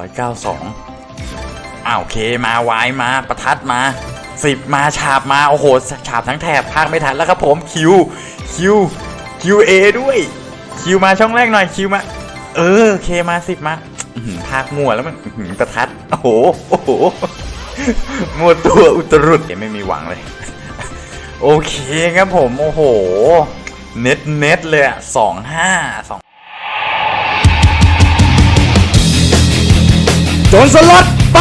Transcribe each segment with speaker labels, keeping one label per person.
Speaker 1: ร้อยเก้าสองอ้าวเคมาวายมาประทัดมาสิบมาฉาบมา โอ้โหฉาบทั้งแถบพากไม่ทันแล้วครับผมคิวคิวคิวเอด้วยคิวมาช่องแรกหน่อยคิวมา เออเคมาสิบมาพากมั่วแล้วมันประทัด โอ้โหโอ้โหมั่วตัวอุตรุดไม่มีหวังเลย โอเคครับผม โอ้โห เน็ตเน็ตเลยอะสองห้าสอง
Speaker 2: จนสลัดไป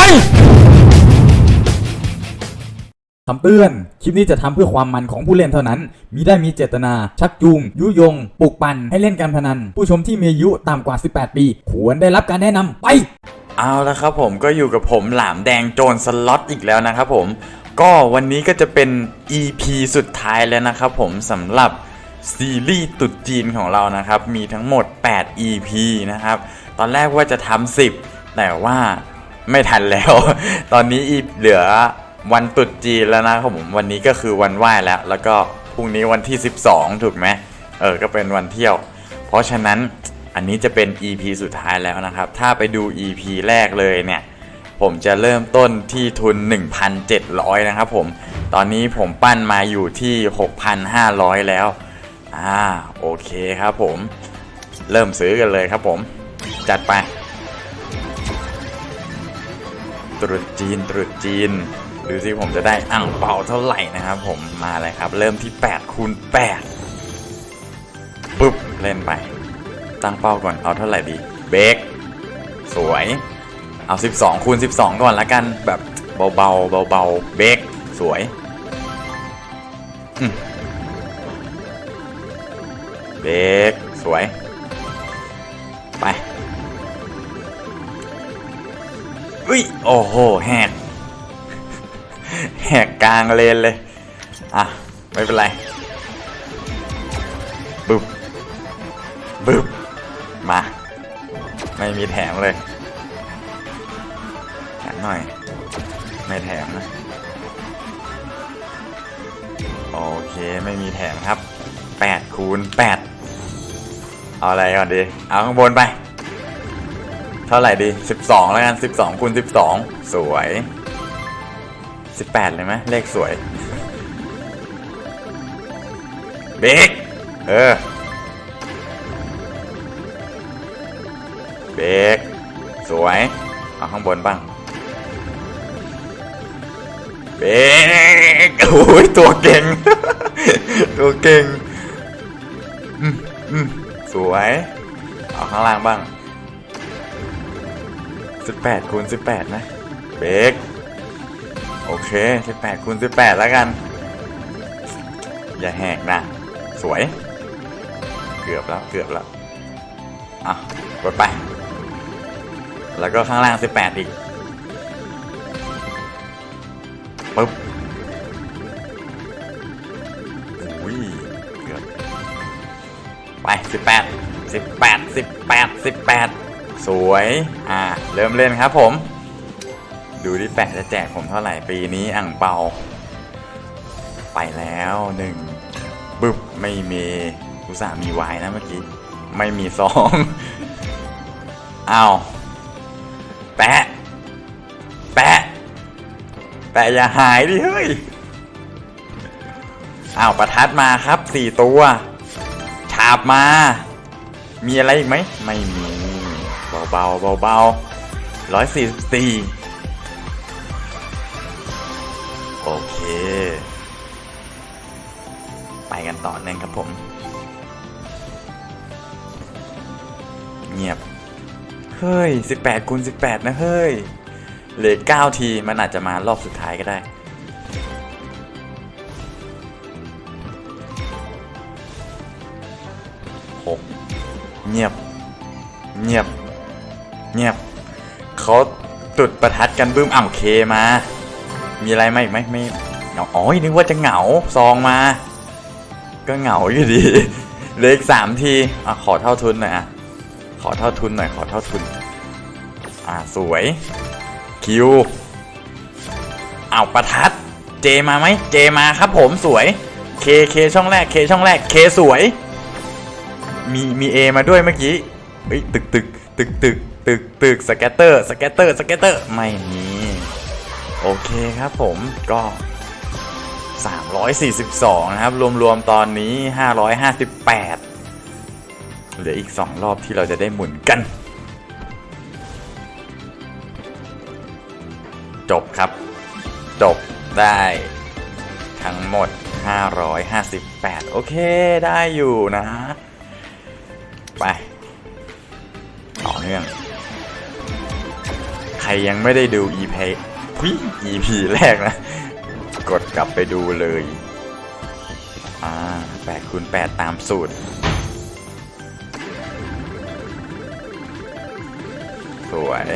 Speaker 2: คำเตือน คลิปนี้จะทำเพื่อความมันของผู้เล่นเท่านั้น มิได้มีเจตนา ชักจูง ยุยง ปลุกปั่น ให้เล่นการพนัน ผู้ชมที่มีอายุต่ำกว่า 18 ปี ควรได้รับการแนะนำไป
Speaker 1: เอาละครับผมก็อยู่กับผมหลามแดงโจรสล็อตอีกแล้วนะครับผม ก็วันนี้ก็จะเป็น EP สุดท้ายแล้วนะครับผมสำหรับซีรีส์ตุดจีนของเรานะครับ มีทั้งหมด 8 EP นะครับ ตอนแรกว่าจะทำ10 แต่ว่าไม่ทันแล้ว ตอนนี้อีเหลือวันตรุษจีนแล้วนะครับผมวันนี้ก็คือวันไหว้แล้ว แล้วก็พรุ่งนี้วันที่ 12 ถูกไหมเออก็เป็นวันเที่ยว เพราะฉะนั้นอันนี้จะเป็น EP สุดท้ายแล้วนะครับ ถ้าไปดู EP แรกเลยเนี่ย ผมจะเริ่มต้นที่ทุน 1,700 นะครับผม ตอนนี้ผมปั้นมาอยู่ที่ 6,500 แล้ว อ่า โอเคครับผม เริ่มซื้อกันเลยครับผม จัดไป ตรุษจีนตรุษจีน ดูสิผมจะได้อ่างเปาเท่าไหร่นะครับผมมาเลยครับ เริ่มที่8คูณ8ปุ๊บเล่นไป ตั้งเป้าก่อนเอาเท่าไหร่ดีเบรกสวยเอา 12คูณ12 ก่อนละกันแบบเบาๆเบาๆเบรกสวยเบรกสวย อุ้ย โอ้โห แหก แหกกลางเลนเลย อะ ไม่เป็นไรบึบบึบมา ไม่มีแถมเลยแถมหน่อย ไม่แถมนะ โอเค ไม่มีแถมครับ8คูณ8เอาอะไรก่อนดี เอาข้างบนไป ท่าไหร่ดี 12 แล้วกัน 12คูณ12 สวย 18 เลยไหมเลขสวยเบกเออเบกสวย เอาข้างบนบ้างเบกโอ้ยตัวเก่ง ตัวเก่งสวย เอาข้างล่างบ้าง 18คูณ18 นะเบรกโอเค 18คูณ18 แล้วกัน อย่าแหกนะ สวย เกือบแล้วเกือบแล้ว อะกดไป แล้วก็ข้างล่าง 18 อีกปึ๊บอุ้ยเกือบไป 18 18 18 18 สวย อ่า เริ่มเล่นครับผม ดูที่แปะจะแจกผมเท่าไหร่ปีนี้อ่างเปา ไปแล้วหนึ่งบึบไม่มีอุตส่าห์มีวายนะเมื่อกี้ ไม่มีซองอ้าวแปะ แปะ แปะอย่าหายดิเฮ้ยอ้าวประทัดมาครับสี่ตัวฉาบมา มีอะไรอีกไหม ไม่มี เบาๆเบาๆ ร้อยสี่สี่โอเค ไปกันต่อเนื่องครับผม เงียบ เฮ้ย 18คูณ18 นะเฮ้ยเหลือ9ทีมันอาจจะมารอบสุดท้ายก็ได้หกเงียบ เงียบ เงียบ เขาจุดประทัดกันบึ้มอ่ำเคมา มีอะไรไหมไหมไม่เหงาอ๋อนึกว่าจะเหงาซองมา ก็เหงาอยู่ดีเลืออีกสามทีอะขอเท่าทุนหน่อยอะขอเท่าทุนหน่อยขอเท่าทุน อ่าสวยคิวอ้าวประทัดเจมาไหมเจมาครับผมสวยเคเคช่องแรกเคช่องแรกเคสวย มีมีเอมาด้วยเมื่อกี้เฮ้ยตึกตึกตึกตึก ตึกตึกสแกตเตอร์สแกตเตอร์สแกตเตอร์ไม่มีโอเคครับผมก็ 342 นะครับ รวมๆ ตอนนี้ 558 เหลืออีก 2 รอบที่เราจะได้หมุนกัน จบครับ จบได้ทั้งหมด 558 โอเคได้อยู่นะ ไป ต่อเนื่อง ใครยังไม่ได้ดู EP EP แรกนะ กดกลับไปดูเลย อ่า8คูณ8ตามสูตร สวย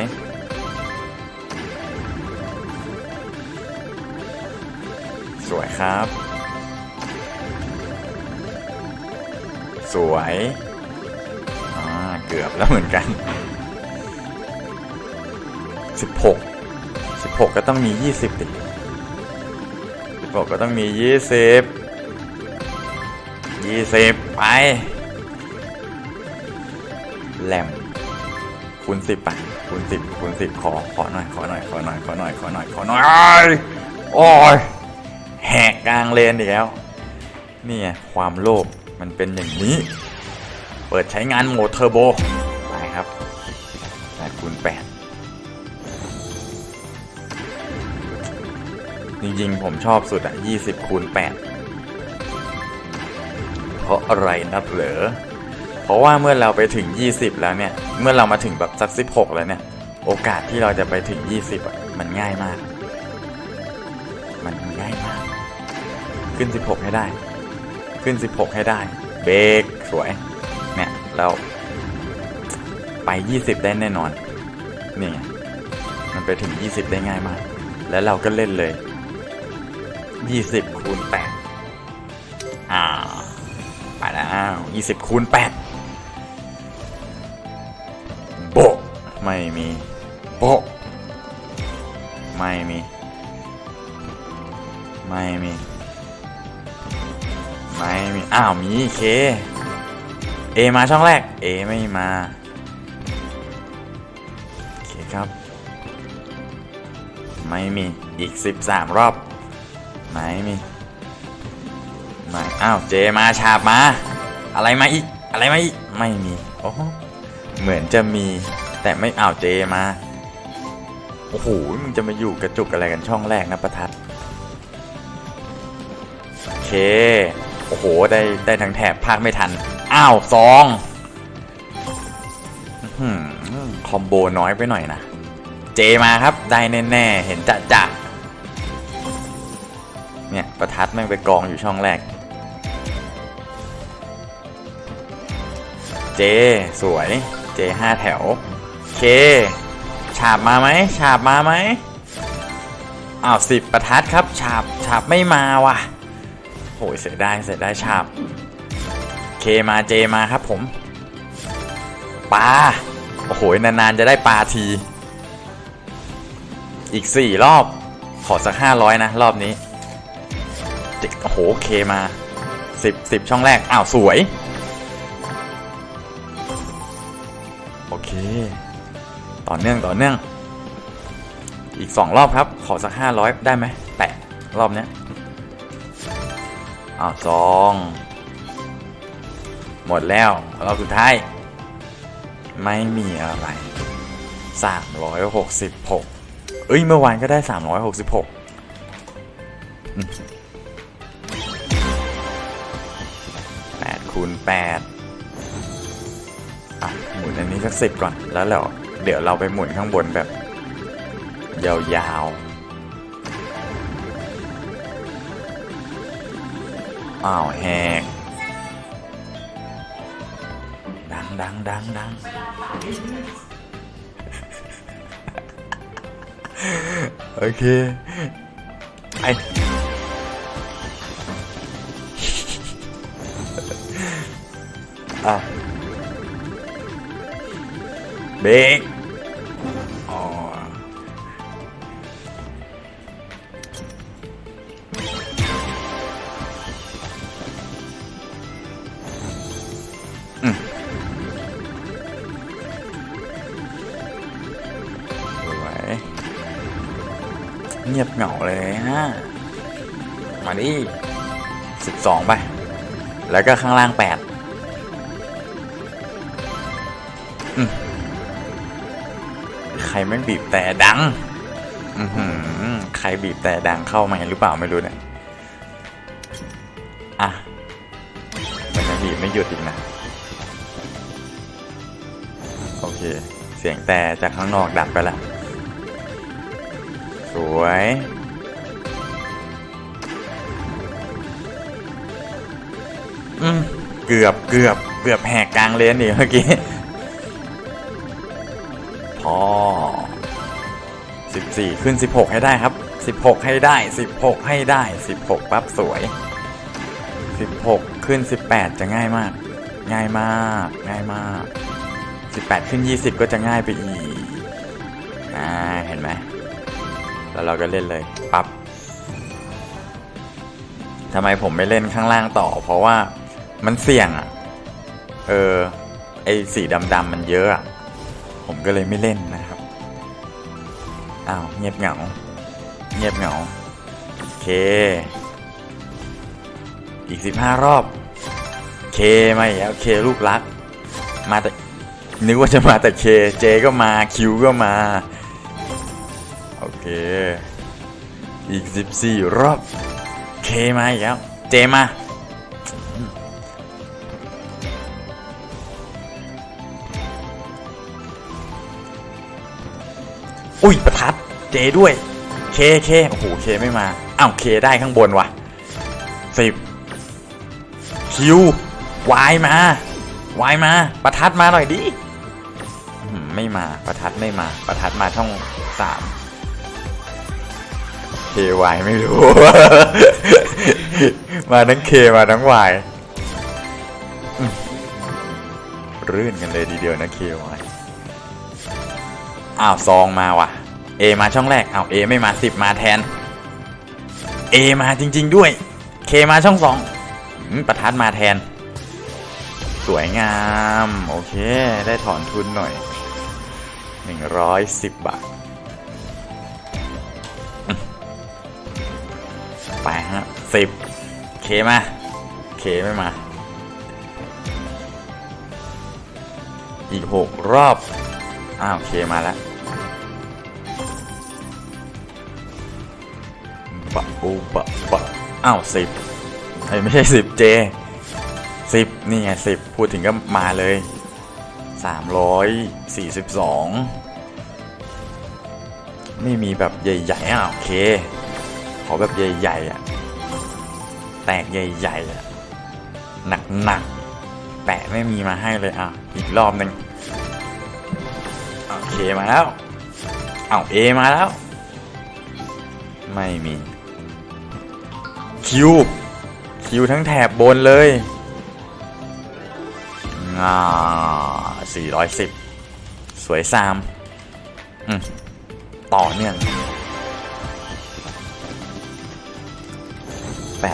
Speaker 1: สวยครับ สวย อ่า เกือบแล้วเหมือนกัน 16 16 ก็ต้องมี 20ดิ16 ก็ต้องมี 20 20 ไป แหลมคูณ10ไปคูณ10คูณ10 ขอ ขอหน่อย ขอหน่อย ขอหน่อย ขอหน่อย ขอหน่อย ขอหน่อย โอ้ย แหกกลางเลนอีกแล้ว นี่ไงความโลภมันเป็นอย่างนี้ เปิดใช้งานโหมดเทอร์โบไปครับ จริงๆ ผมชอบสุดอะ 20 คูณ 8 เพราะอะไรนับเหรอ เพราะว่าเมื่อเราไปถึง 20 แล้วเนี่ย เมื่อเรามาถึงแบบสัก 16 แล้วเนี่ย โอกาสที่เราจะไปถึง 20อะ มันง่ายมาก มันง่ายมาก ขึ้น 16 ให้ได้ ขึ้น 16 ให้ได้ เบรกสวย เนี่ยแล้วไป 20 ได้แน่นอน นี่ไง มันไปถึง 20 ได้ง่ายมาก แล้วเราก็เล่นเลย 20คูณ8อ่าไปแล้ว20คูณ8โบไม่มีโบไม่มี ไม่มี ไม่มี อ้าว มีเค เอมาช่องแรก เอไม่มาโอเคครับ ไม่มีอีก 13 รอบ ไม่มีไม่อ้าวเจมาฉาบมา อะไรมาอีกอะไรมาอีกไม่มีโอ้เหมือนจะมีแต่ไม่อ้าวเจมาโอ้โหมึงจะมาอยู่กระจุกอะไรกันช่องแรกนะประทัดโอเคโอ้โหได้ได้ทั้งแถบภาคไม่ทันอ้าวซองคอมโบน้อยไปหน่อยนะ เจมาครับ ได้แน่ ๆ เห็นจะจะ เนี่ย ประทัดแม่งไปกองอยู่ช่องแรก เจ สวย เจห้าแถว เค ฉาบมาไหม ฉาบมาไหมอ้าวสิบประทัดครับ ฉาบ ฉาบไม่มาว่ะโหยเสียดายเสียดายฉาบ เคมาเจมาครับผม ปลา โอ้โห นาน ๆ จะได้ปลาที อีกสี่รอบ ขอสักห้าร้อยนะ รอบนี้ โอ้โหเคมาสิบสิบช่องแรก อ้าว สวย โอเค ต่อเนื่องต่อเนื่อง อีกสองรอบครับ ขอสักห้าร้อยได้ไหมแปะรอบเนี้ยอ้าวสองหมดแล้ว รอบสุดท้าย ไม่มีอะไร 366 เอ้ย เมื่อวานก็ได้ 366 อืม8คูณ8อะหมุนอันนี้สักสิบก่อนแล้วเดี๋ยวเดี๋ยวเราไปหมุนข้างบนแบบ ยาวๆ อ้าวแหกดังดังดังดังโอเคไอ อ้าเบรกอ๋อเงียบเหงาเลยฮะ มาดิบสองไป แล้วก็ข้างล่างแปด รแม่บีบแต่ดังอือใครบีบแต่ดังเข้ามาหรือเปล่าไม่รู้เนี่ยอะมันยังบีบไม่หยุดอีกนะ โอเค เสียงแต่จากข้างนอกดับไปล้วสวยอืมเกือบเกือบเกือบแหกกลางเลนอีกเมื่อกี้ 14 ขึ้น 16 ให้ได้ครับ 16 ให้ได้ 16 ให้ได้ 16 ปั๊บสวย 16 ขึ้น 18 จะง่ายมาก ง่ายมาก ง่ายมาก 18 ขึ้น 20 ก็จะง่ายไปอีก อ่า เห็นไหม แล้วเราก็เล่นเลย ปั๊บทำไมผมไม่เล่นข้างล่างต่อ เพราะว่ามันเสี่ยงอะ เออ ไอสีดำๆมันเยอะอะผมก็เลยไม่เล่นนะ อ้าวเงียบเหงา เงียบเหงา โอเค อีก15รอบ เคมาอีกแล้วเคลูกรัก มาแต่นึกว่าจะมาแต่เคเจก็มาคิวก็มา โอเค อีก 14 รอบ เคมาอีกแล้ว เจมา ดเจด้วย เคเคโอ้โหเคไม่มาอ้าวเคได้ข้างบนว่ะสิบคิววายมาวายมา ประทัดมาหน่อยดิไม่มาประทัดไม่มา ประทัดมาช่องสามเควายไม่รู้ มาทั้งเคมาทั้งวายรื่นกันเลยทีเดียวนะเควายอ้าวซองมาว่ะ เอมาช่องแรกเอาวเอไม่มาสิบมาแทนเอมาจริง ๆ ด้วยเคมาช่องสองประทัดมาแทน สวยงาม โอเค ได้ถอนทุนหน่อย 110 บาท ไปฮะสิบเคมาเคไม่มา อีกหกรอบ อ้าวเคมาแล้ว บะอูบะบะอ้าวสิบเอ้ไม่ใช่สิบเจสิบนี่ไงสิบพูดถึงก็มาเลยสามร้อยสี่สิบสองไม่มีแบบใหญ่ๆอะโอเค ขอแบบใหญ่ๆอะแตกใหญ่ๆอะหนักๆแปะไม่มีมาให้เลยอะอีกรอบหนึ่งโอเคมาแล้วเอาเอมาแล้ว ไม่มี คิวคิวทั้งแถบบนเลยง่า410สวยซามอืมต่อเนื่อง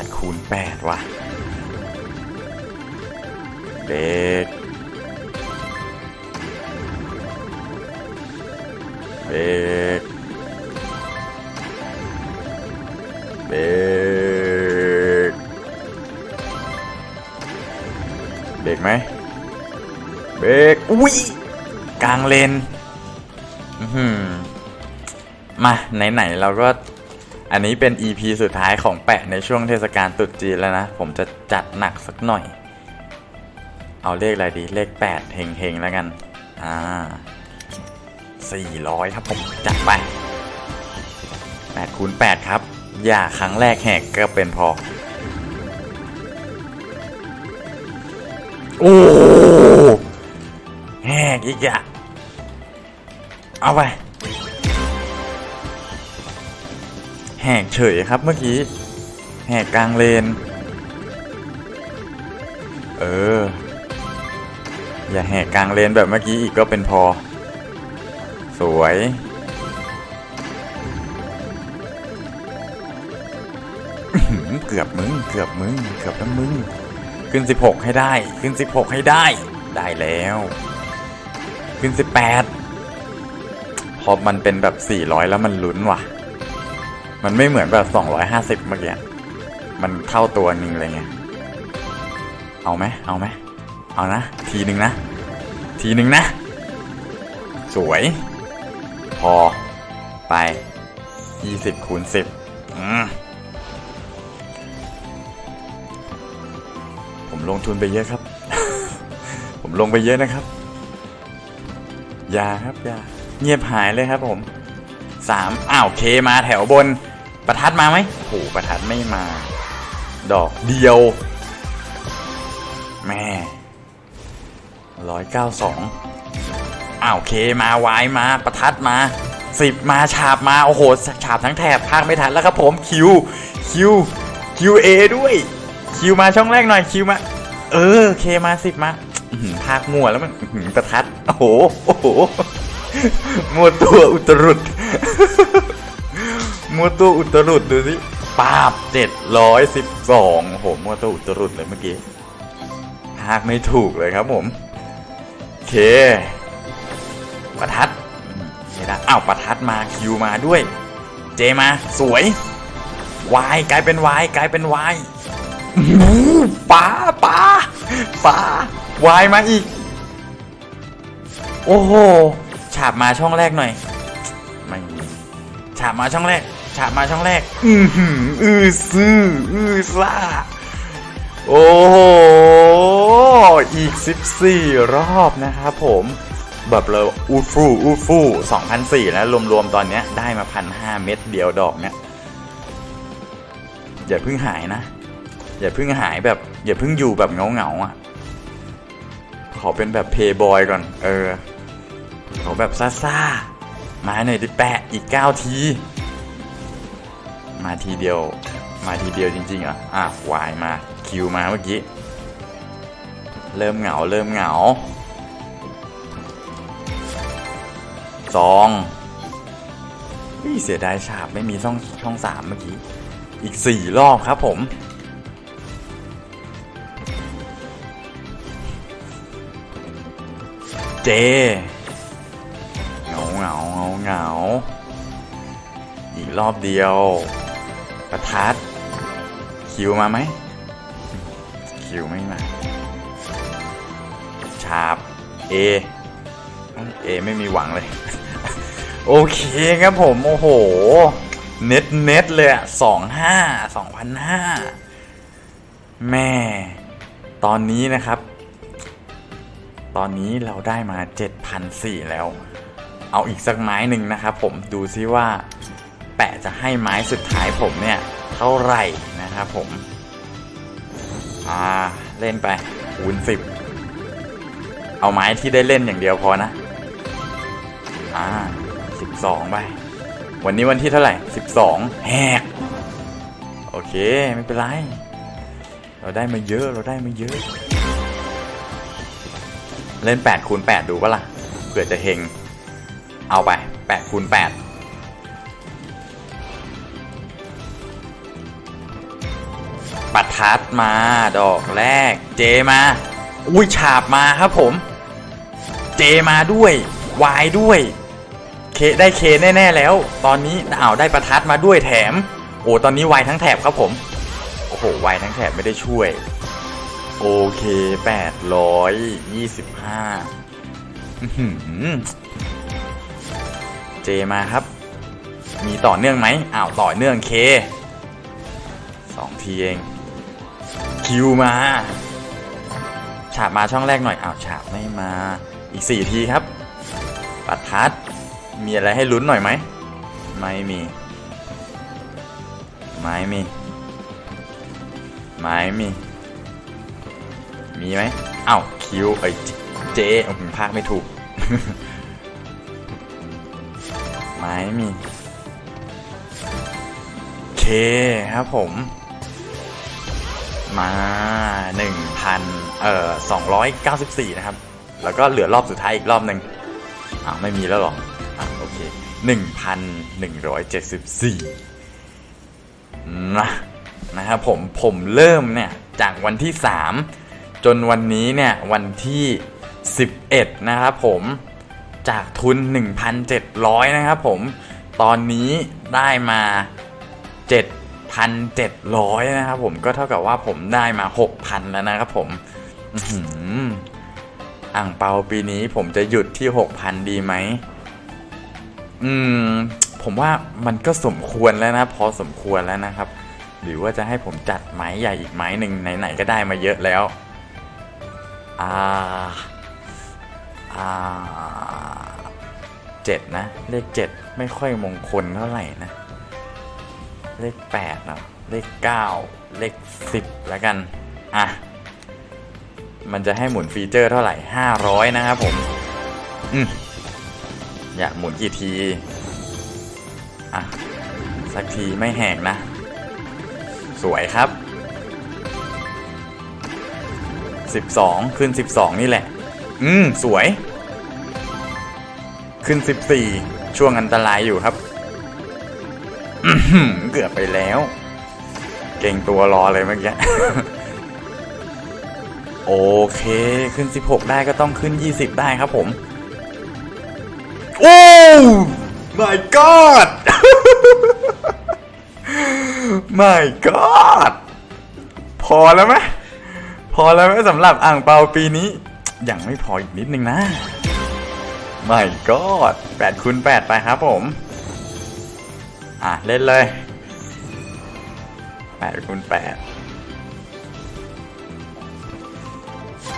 Speaker 1: 8คูณ8ว่ะ เด็กเบรก ไหมเบรกอุ้ยกลางเลนมาไหนๆเราก็อันนี้เป็น EP สุดท้ายของแปะในช่วงเทศกาลตรุษจีนแล้วนะ ผมจะจัดหนักสักหน่อย เอาเลขอะไรดี เลข 8 เฮงๆ แล้วกัน อ่า 400 ครับผม จัดไป 8คูณ8ครับ อย่าครั้งแรกแหกก็เป็นพอ โอ้แหกอีกอะเอาไปแหกเฉยครับเมื่อกี้ แหกกลางเลน เออ อย่าแหกกลางเลนแบบเมื่อกี้อีกก็เป็นพอ สวย เกือบมึง เกือบมึง เกือบแล้วมึง ขึ้น 16 ให้ได้ ขึ้น 16 ให้ได้ ได้แล้ว ขึ้น 18 พอมันเป็นแบบ 400 แล้วมันลุ้นว่ะ มันไม่เหมือนแบบสองร้อยห้าสิบเมื่อกี้ มันเท่าตัวนึ่งเลยไง เอาไหม เอาไหม เอานะ ทีหนึ่งนะ ทีหนึ่งนะ สวย พอ ไปยี่สิบคูณสิบอืม ลงทุนไปเยอะครับ ผมลงไปเยอะนะครับ ยาครับยาเงียบหายเลยครับผมสามอ้าวเคมาแถวบน ประทัดมาไหมโอ้โหประทัดไม่มา ดอกเดียว แม่ร้อยเก้าสองอ้าวเคมาวายมาประทัดมาสิบมาฉาบมาโอ้โหฉาบทั้งแถบพากไม่ทันแล้วครับผมคิวคิวคิวเอด้วยคิวมาช่องแรกหน่อยคิวมา เออเคมาสิบมาอื้อหือพากมั่วแล้วมันอื้อหือประทัด โอ้โหโอ้โหมั่วตัวอุตรุดมัวตัวอุตรุดดูสิปาบเจ็ดร้อยสิบสองโอ้โหมัวตัวอุตรุดเลยเมื่อกี้หากไม่ถูกเลยครับผมโอเคประทัดอืมไม่ได้อ้าวประทัดมาคิวมาด้วย เจมาสวยวายกลายเป็นวายกลายเป็นวายอื้อหือป๋า ป๋าป๋าวายมาอีก โอ้โห ฉาบมาช่องแรกหน่อย ไม่มีฉาบมาช่องแรก ฉาบมาช่องแรก อือหืออือซื่ออือซ่า โอ้โห อีก 14 รอบนะครับผม แบบเลยอูฟูอูฟู2,004แล้วรวมๆ ตอนเนี้ยได้มาพันห้าเม็ดเดียวดอกเนี้ย อย่าเพิ่งหายนะ อย่าเพิ่งหายแบบ อย่าเพิ่งอยู่แบบเงาๆอะ ขอเป็นแบบเพย์บอยก่อน เออ ขอแบบซ่ามาหน่อยดิแปะอีก 9 ที มาทีเดียว มาทีเดียวจริงๆเหรออะวายมาคิวมาเมื่อกี้ เริ่มเหงา เริ่มเหงาสองเฮ้ยเสียดายฉาบไม่มีช่องช่องสามเมื่อกี้ อีกสี่รอบครับผม เจ เหงาเหงาเหงาเหงาอีกรอบเดียว ประทัด คิวมาไหม คิวไม่มา ชาบ เอ เอไม่มีหวังเลย โอเคครับผม โอ้โห เน็ตเน็ตเลยอะสองห้าสองพันห้าแม่ ตอนนี้นะครับ ตอนนี้เราได้มา7,400แล้ว เอาอีกสักไม้หนึ่งนะครับผมดูซิว่า แปะจะให้ไม้สุดท้ายผมเนี่ย เท่าไหร่นะครับผม อ่า เล่นไปคูณสิบเอาไม้ที่ได้เล่นอย่างเดียวพอนะ อ่าสิบสองไป วันนี้วันที่เท่าไหร่สิบสองแหก โอเค ไม่เป็นไร เราได้มาเยอะ เราได้มาเยอะ เล่น8คูณ8ดูปะล่ะเผื่อจะเฮง เอาไป8คูณ8ปัดทัดมาดอกแรก เจมา อุ้ยฉาบมาครับผม เจมาด้วย วายด้วย เคได้เคแน่ ๆ แล้ว ตอนนี้อ้าวได้ประทัดมาด้วยแถม โอ้ตอนนี้วายทั้งแถบครับผม โอ้โหวายทั้งแถบไม่ได้ช่วย โอเคแปดร้อยยี่สิบห้าเจมาครับ มีต่อเนื่องไหมอ้าวต่อเนื่องเคสองทีเอง คิวมา ฉาบมาช่องแรกหน่อยอ้าวฉาบไม่มาอีกสี่ทีครับ ปัดทัด มีอะไรให้ลุ้นหน่อยไหม ไม่มี ไม่มี ไม่มี มีไหมอ้าวคิวไอ้ยเจผมพากไม่ถูก ไม่มีเคครับผม มา 1,000 เอ่อ 294 นะครับ แล้วก็เหลือรอบสุดท้ายอีกรอบหนึ่งอ้าวไม่มีแล้วหรออะโอเค 1,174 นะนะครับผมผมเริ่มเนี่ย จากวันที่ 3 จนวันนี้เนี่ยวันที่ 11 นะครับผมจากทุน 1,700 นะครับผมตอนนี้ได้มา 7,700 นะครับผมก็เท่ากับว่าผมได้มา 6,000 แล้วนะครับผมอ่างเปาปีนี้ผมจะหยุดที่ 6,000 ดีไหม อืม ผมว่ามันก็สมควรแล้วนะ พอสมควรแล้วนะครับ หรือว่าจะให้ผมจัดไม้ใหญ่อีกไม้หนึ่งไหนๆก็ได้มาเยอะแล้ว อ่าอ่าเจ็ดนะ เลขเจ็ดไม่ค่อยมงคลเท่าไหร่นะ เลขแปดเนาะเลขเก้าเลขสิบแล้วกัน อะ มันจะให้หมุนฟีเจอร์เท่าไหร่ห้าร้อยนะครับผม อืมอยากหมุนกี่ที อะ สักทีไม่แหกนะ สวยครับ 12 ขึ้น 12 นี่แหละ อืม สวย ขึ้น 14 ช่วงอันตรายอยู่ครับเกือบไปแล้ว เก่งตัวรอเลยเมื่อกี้ โอเค ขึ้น 16 ได้ก็ต้องขึ้น 20 ได้ครับผม โอ้ my god my god พอแล้วไหม พอแล้วไหมสำหรับอ่างเปาปีนี้ ยังไม่พออีกนิดนึงนะ my god 8คูณ8ไปครับผม อะ เล่นเลย8คูณ8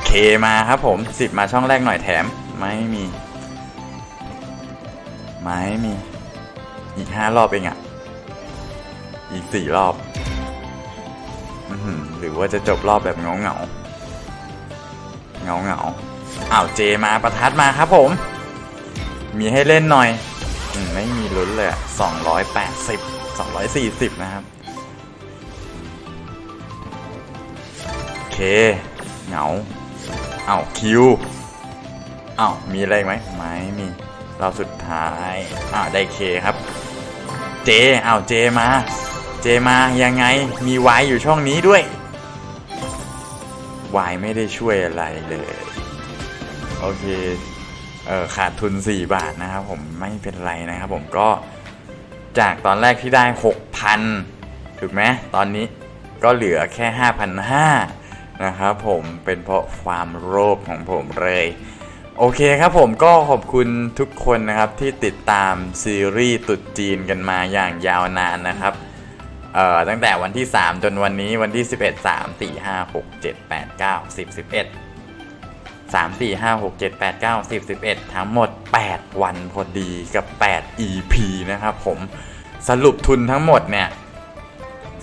Speaker 1: เคมาครับผม10มาช่องแรกหน่อยแถม ไม่มี ไม่มี อีกห้ารอบเองอะอีกสี่รอบ รือว่าจะจบรอบแบบเงาเงาเงาเงาอ้าวเจมาประทัดมาครับผม มีให้เล่นหน่อยอมไม่มีลุ้นเลยสองร้อยแปดสิบสองร้อยสี่สิบนะครับ โอเคเหงาอ้าวคิวอ้าวมีอะไรไหมไม่มีเราสุดท้ายอ้าได้เคครับ เจอ้าวเจมา เจมายังไงมีไวายอยู่ช่องนี้ด้วย วายไม่ได้ช่วยอะไรเลย โอเคเออขาดทุน 4 บาทนะครับผมไม่เป็นไรนะครับผมก็จากตอนแรกที่ได้ 6,000 ถูกไหมตอนนี้ก็เหลือแค่ 5,500นะครับผมเป็นเพราะความโลภของผมเลย โอเคครับผมก็ขอบคุณทุกคนนะครับที่ติดตามซีรีส์ตุดจีนกันมาอย่างยาวนานนะครับ เอ่อตั้งแต่วันที่ 3 จนวันนี้วันที่ 11 3 4 5 6 7 8 9 10 11 3 4 5 6 7 8 9 10 11 ทั้งหมด 8 วันพอดีกับ 8 EP นะครับผมสรุปทุนทั้งหมดเนี่ย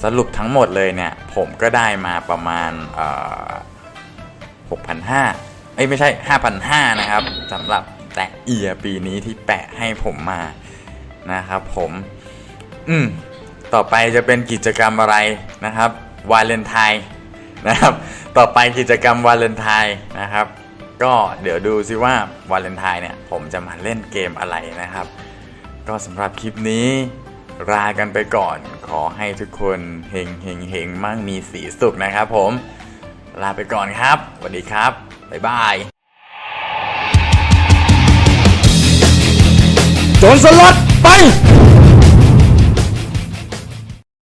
Speaker 1: สรุปทั้งหมดเลยเนี่ย ผมก็ได้มาประมาณเอ่อ6,500เอ้ยไม่ใช่ 5,500 นะครับสำหรับแต่เอียปีนี้ที่แปะให้ผมมานะครับผม อืม ต่อไปจะเป็นกิจกรรมอะไรนะครับวาเลนไทน์นะครับ ต่อไปกิจกรรมวาเลนไทน์นะครับ ก็เดี๋ยวดูซิว่าวาเลนไทน์เนี่ยผมจะมาเล่นเกมอะไรนะครับ ก็สำหรับคลิปนี้ลากันไปก่อน ขอให้ทุกคนเฮงเฮงเฮงมั่งมีสีสุขนะครับผม ลาไปก่อนครับสวัสดีครับ บ๊ายบาย
Speaker 2: โจรสลัดไป